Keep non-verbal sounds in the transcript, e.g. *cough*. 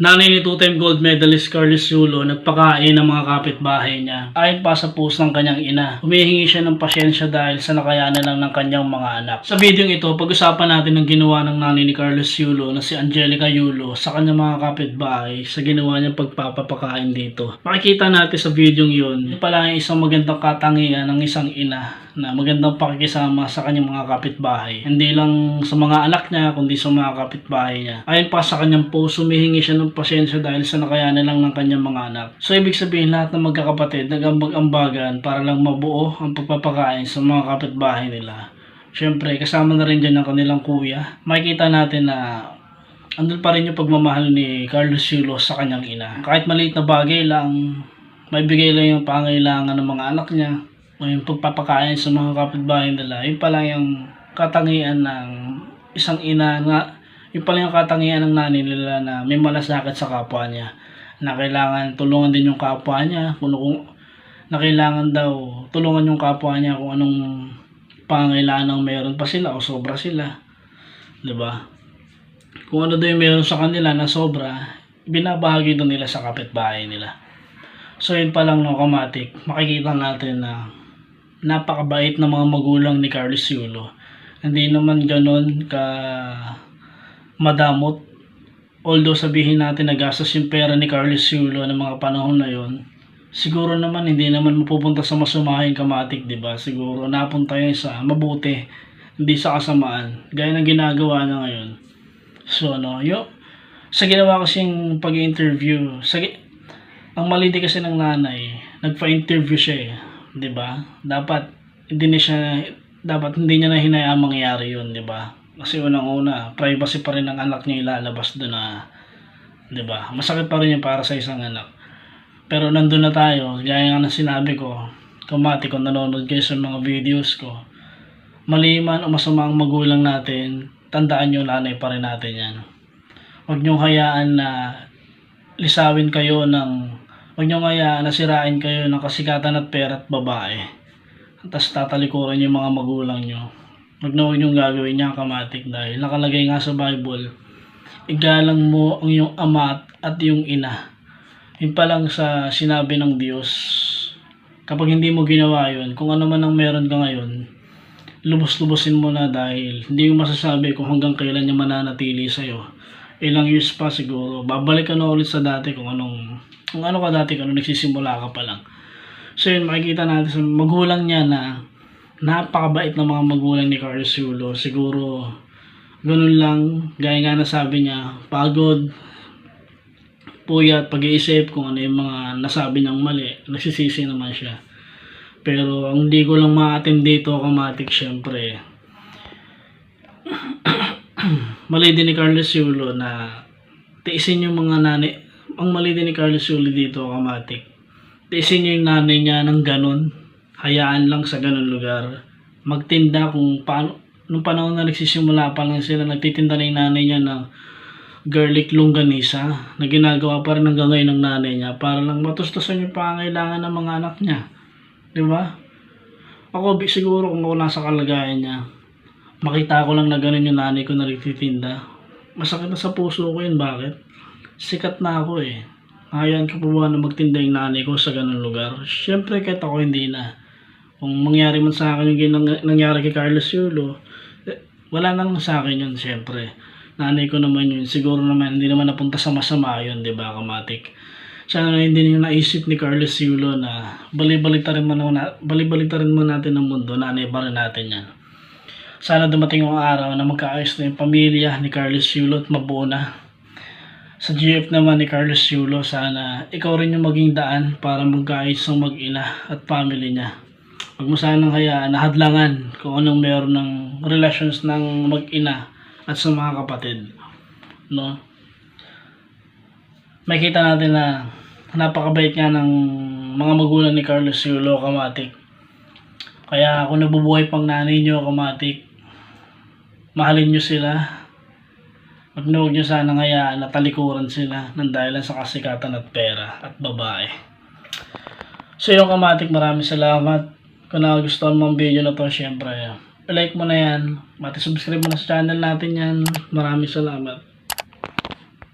Nanay ni two-time gold medalist Carlos Yulo nagpakain ng mga kapitbahay niya. Ayon pa sa post ng kanyang ina, humihingi siya ng pasyensya dahil sa nakayanan lang ng kanyang mga anak. Sa video ito, pag-usapan natin ang ginawa ng nanay ni Carlos Yulo na si Angelica Yulo sa kanyang mga kapitbahay sa ginawa niyang pagpapapakain dito. Makikita natin sa video yun, pala ang isang magandang katangian ng isang ina na magandang pakikisama sa kanyang mga kapitbahay. Hindi lang sa mga anak niya, kundi sa mga kapitbahay niya. Ayon pa sa kanyang post, humihingi siya ng pasensya dahil sa nakayanan lang ng kanyang mga anak. So, ibig sabihin lahat ng magkakapatid nagambag-ambagan para lang mabuo ang pagpapakain sa mga kapitbahay nila. Siyempre, kasama na rin dyan ang kanilang kuya. Makikita natin na andun pa rin yung pagmamahal ni Carlos Yulo sa kanyang ina. Kahit maliit na bagay lang, may bigay lang yung pangailangan ng mga anak niya o yung pagpapakain sa mga kapitbahay nila. Yun pala yung katangian ng isang ina na yun pala yung katangian ng nanay nila na may malasakit sa kapwa niya na kailangan tulungan din yung kapwa niya kung, kung na kailangan daw tulungan yung kapwa niya kung anong pangailangan ng meron pa sila o sobra sila. 'Di ba? Kung ano daw yung meron sa kanila na sobra, binabahagi doon nila sa kapitbahay nila. So yun pa lang no, kamatik, makikita natin na napakabait ng mga magulang ni Carlos Yulo. Hindi naman ganon ka madamot. Although sabihin natin nagastos yung pera ni Carlos Yulo ng mga panahon na yon, siguro naman hindi naman mapupunta sa masumahing kamatik, di ba? Siguro napunta yun sa mabuti, hindi sa kasamaan. Gaya ng ginagawa na ngayon. So, ano, yung, sa ginawa kasing pag-interview, sa, ang mali kasi ng nanay, nagpa-interview siya eh, 'di ba? Dapat hindi na siya dapat hindi niya na hinayaan mangyari 'yun, 'di ba? Kasi unang-una, privacy pa rin ng anak niya ilalabas doon na 'di ba? Masakit pa rin 'yung para sa isang anak. Pero nandun na tayo, gaya nga ng sinabi ko, kumati kung nanonood kayo sa mga videos ko, mali man o masama ang magulang natin, tandaan nyo nanay pa rin natin yan. Huwag nyo hayaan na lisawin kayo ng Huwag nyo kaya nasirain kayo ng kasikatan at pera at babae. Tapos tatalikuran yung mga magulang nyo. Huwag na huwag nyo gagawin niya kamatik dahil nakalagay nga sa Bible, igalang mo ang iyong ama at iyong ina. Yun pa lang sa sinabi ng Diyos. Kapag hindi mo ginawa yun, kung ano man ang meron ka ngayon, lubos-lubosin mo na dahil hindi mo masasabi kung hanggang kailan niya mananatili sa'yo. Ilang years pa siguro, babalik ka na ulit sa dati kung anong kung ano ka dati, kung ano nagsisimula ka pa lang. So yun, makikita natin sa magulang niya na napakabait ng mga magulang ni Carlos Yulo. Siguro, ganun lang, gaya nga na sabi niya, pagod, puyat, pag-iisip kung ano yung mga nasabi niyang mali, nagsisisi naman siya. Pero ang hindi ko lang ma-attend dito, kamatik, syempre, *clears throat* mali din ni Carlos Yulo na tiisin yung mga nanay, ang mali din ni Carlos Yulo dito, kamatik. Tiisin yung nanay niya ng ganun. Hayaan lang sa ganun lugar. Magtinda kung paano, nung panahon na nagsisimula pa lang sila, nagtitinda na yung nanay niya ng garlic longganisa na ginagawa pa rin hanggang ngayon ng nanay niya para lang matustusan yung pangailangan ng mga anak niya. Di ba? Ako siguro kung ako nasa kalagayan niya, makita ko lang na ganun yung nanay ko na nagtitinda. Masakit na sa puso ko yun. Bakit? Sikat na ako eh. Ayan ko pa ba na magtinda yung nanay ko sa ganun lugar? Siyempre kahit ako hindi na. Kung mangyari man sa akin yung nangyari kay Carlos Yulo, eh, wala nang sa akin yun siyempre. Nanay ko naman yun. Siguro naman hindi naman napunta sa masama yun, di ba, kamatik? Sana na hindi yung naisip ni Carlos Yulo na balibaliktarin mo na balibaliktarin mo natin ang mundo, nanay pa rin natin yan. Sana dumating yung araw na magkaayos na yung pamilya ni Carlos Yulo at mabuo na. Sa GF naman ni Carlos Yulo, sana ikaw rin yung maging daan para magkaayos ang mag-ina at family niya. Huwag mo sanang hayaan na hadlangan kung anong meron ng relations ng mag-ina at sa mga kapatid. No? Makita natin na napakabait nga ng mga magulang ni Carlos Yulo Kamatik. Kaya kung nabubuhay pang nanay nyo Kamatik, mahalin nyo sila. At huwag nyo sana hayaan na talikuran sila ng dahilan sa kasikatan at pera at babae. So yung Kamatik, maraming salamat. Kung nagustuhan mo ang video na to, syempre, like mo na yan. Mati subscribe mo na sa channel natin yan. Maraming salamat.